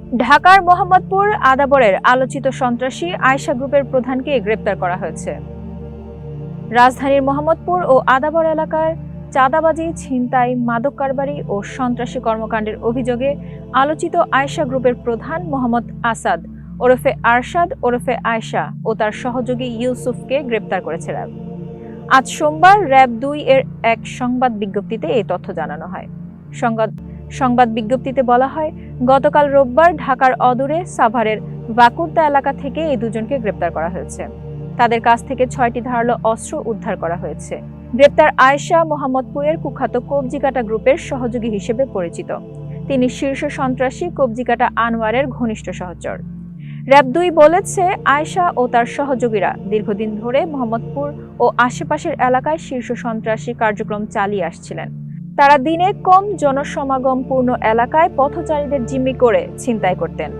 ঢাকার মোহাম্মদপুর আদাবরের আলোচিত সন্ত্রাসী আয়শা গ্রুপের প্রধানকে গ্রেপ্তার করা হয়েছে। রাজধানীর মোহাম্মদপুর ও আদাবর এলাকার চাঁদাবাজি, ছিনতাই মাদক কারবারি ও সন্ত্রাসী কর্মকাণ্ডের অভিযোগে আলোচিত আয়শা গ্রুপের প্রধান মোহাম্মদ আসাদ, ওরফে আরশাদ, ওরফে আয়শা ও তার সহযোগী ইউসুফকে গ্রেপ্তার করেছে র্যাব। আজ সোমবার র্যাব দুই এর এক সংবাদ বিজ্ঞপ্তিতে এই তথ্য জানানো হয়। সংবাদ সংবাদ বিজ্ঞপ্তিতে বলা হয়, গতকাল রোববার ঢাকার অদূরে সাভারের বাকুরদা এলাকা থেকে এই দুজনকে গ্রেপ্তার করা হয়েছে। তাদের কাছ থেকে ছয়টি ধারালো অস্ত্র উদ্ধার করা হয়েছে। গ্রেপ্তার আয়েশা মোহাম্মদপুরের কুখ্যাত কবজিকাটা গ্রুপের সহযোগী হিসেবে পরিচিত। তিনি শীর্ষ সন্ত্রাসী কবজিকাটা আনোয়ারের ঘনিষ্ঠ সহচর। র্যাব দুই বলেছে, আয়েশা ও তার সহযোগীরা দীর্ঘদিন ধরে মোহাম্মদপুর ও আশেপাশের এলাকায় শীর্ষ সন্ত্রাসী কার্যক্রম চালিয়ে আসছিলেন। তারা দিনে কম জনসমাগমপূর্ণ এলাকায় পথচারীদের জিম্মি করে ছিনতাই করতেন।